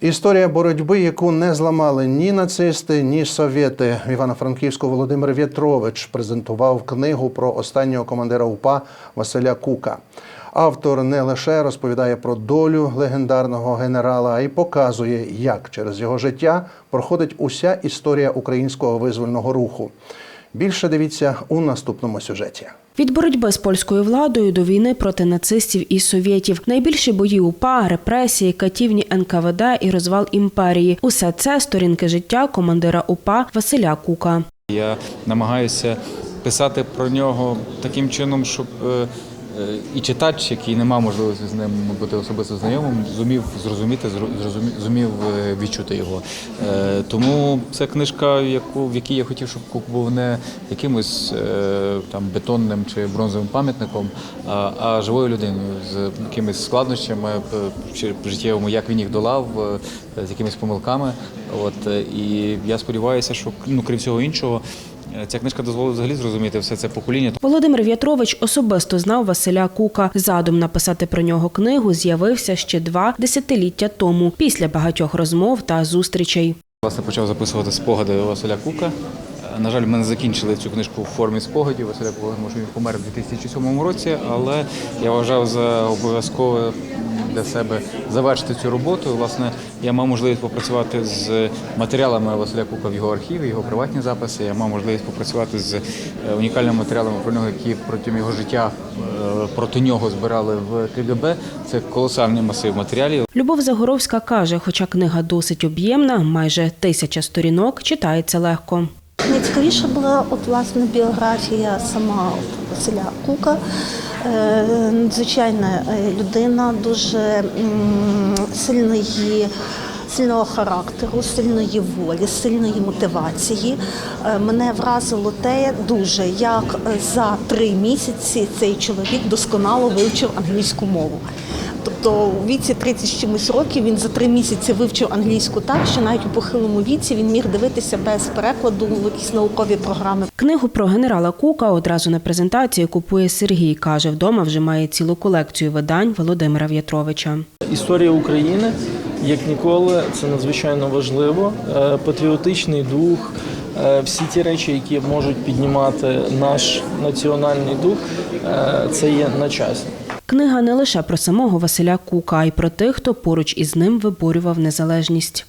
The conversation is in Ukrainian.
Історія боротьби, яку не зламали ні нацисти, ні совєти. В Івано-Франківську Володимир В'ятрович презентував книгу про останнього командира УПА Василя Кука. Автор не лише розповідає про долю легендарного генерала, а й показує, як через його життя проходить уся історія українського визвольного руху. Більше дивіться у наступному сюжеті. Від боротьби з польською владою до війни проти нацистів і совєтів, найбільші бої УПА, репресії, катівні НКВД і розвал імперії. Усе це сторінки життя командира УПА Василя Кука. Я намагаюся писати про нього таким чином, щоб е, і читач, який не мав можливості з ним бути особисто знайомим, зумів зрозуміти, зумів е, відчути його. Е, Тому це книжка, яку, в якій я хотів, щоб Кук був не якимось е, там бетонним чи бронзовим пам'ятником, а, живою людиною з якимись складнощами чи життєвими, як він їх долав, з якимись помилками. От і я сподіваюся, що ну крім всього іншого. Е, Ця книжка дозволить взагалі зрозуміти все це покоління. Володимир В'ятрович особисто знав Василя Кука. Задум написати про нього книгу з'явився ще два десятиліття тому, після багатьох розмов та зустрічей. Власне, почав записувати спогади Василя Кука. Е, На жаль, ми не закінчили цю книжку в формі спогадів Василя Кука, тому що він помер у 2007 році, але я вважав за обов'язкове для себе завершити цю роботу. Власне, я мав можливість попрацювати з матеріалами Василя Кука в його архіві, його приватні записи. Я мав можливість попрацювати з е, унікальними матеріалами про нього, які протягом його життя е, проти нього збирали в КГБ. Це колосальний масив матеріалів. Любов Загоровська каже, хоча книга досить об'ємна, майже тисяча сторінок, читається легко. Найцікавіше була от власне біографія сама от Василя Кука. Е, Звичайна е, людина, дуже сильний. Сильного характеру, сильної волі, сильної мотивації. Е, Мене вразило те дуже, як е, за три місяці цей чоловік досконало вивчив англійську мову. Тобто у віці 30 з чимось років він за три місяці вивчив англійську так, що навіть у похилому віці він міг дивитися без перекладу в якісь наукові програми. Книгу про генерала Кука одразу на презентації купує Сергій. Каже, вдома вже має цілу колекцію видань Володимира В'ятровича. Історія України, як ніколи, це надзвичайно важливо. Е, Патріотичний дух, е, всі ті речі, які можуть піднімати наш національний дух, е, це є на часі. Книга не лише про самого Василя Кука, а й про тих, хто поруч із ним виборював незалежність.